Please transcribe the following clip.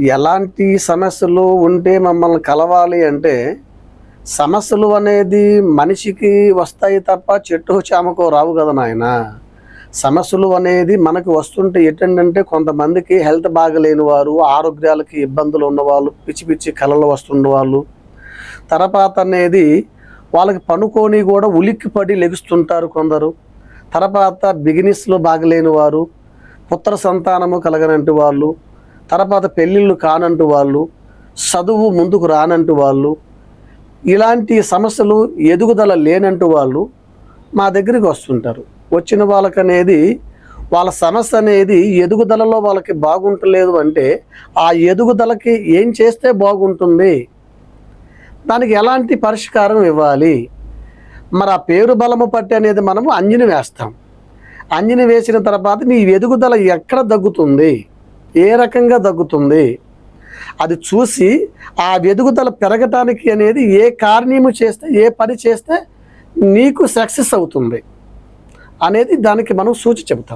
ఎలాంటి సమస్యలు ఉంటే మమ్మల్ని కలవాలి అంటే సమస్యలు అనేది మనిషికి వస్తాయి తప్ప చెట్టు చామకో రావు కదా నాయన. సమస్యలు అనేది మనకు వస్తుంటే ఏంటంటే కొంతమందికి హెల్త్ బాగలేని వారు ఆరోగ్యాలకి ఇబ్బందులు ఉన్నవాళ్ళు పిచ్చి పిచ్చి కళలు వస్తున్న వాళ్ళు. తర్వాత అనేది వాళ్ళకి పనుకొని కూడా ఉలిక్కి పడి లెగుస్తుంటారు కొందరు. తర్వాత బిగినిస్లో బాగలేని వారు పుత్ర సంతానము కలగనంటి వాళ్ళు తర్వాత పెళ్ళిళ్ళు కానంటూ వాళ్ళు చదువు ముందుకు రానంటు వాళ్ళు ఇలాంటి సమస్యలు ఎదుగుదల లేనంటూ వాళ్ళు మా దగ్గరికి వస్తుంటారు. వచ్చిన వాళ్ళకనేది వాళ్ళ సమస్య అనేది ఎదుగుదలలో వాళ్ళకి బాగుంటలేదు అంటే ఆ ఎదుగుదలకి ఏం చేస్తే బాగుంటుంది? దానికి ఎలాంటి పరిష్కారం ఇవ్వాలి? మరి ఆ పేరు బలము పట్టి అనేది మనము అంజని వేస్తాం. అంజని వేసిన తర్వాత నీ ఎదుగుదల ఎక్కడ దగ్గుతుంది ఏ రకంగా దగ్గుతుంది? అది చూసి ఆ వెదుగుదల పెరగటానికి అనేది ఏ కారణము చేస్తే ఏ పని చేస్తే నీకు సక్సెస్ అవుతుంది అనేది దానికి మనం సూచి చెబుతాం.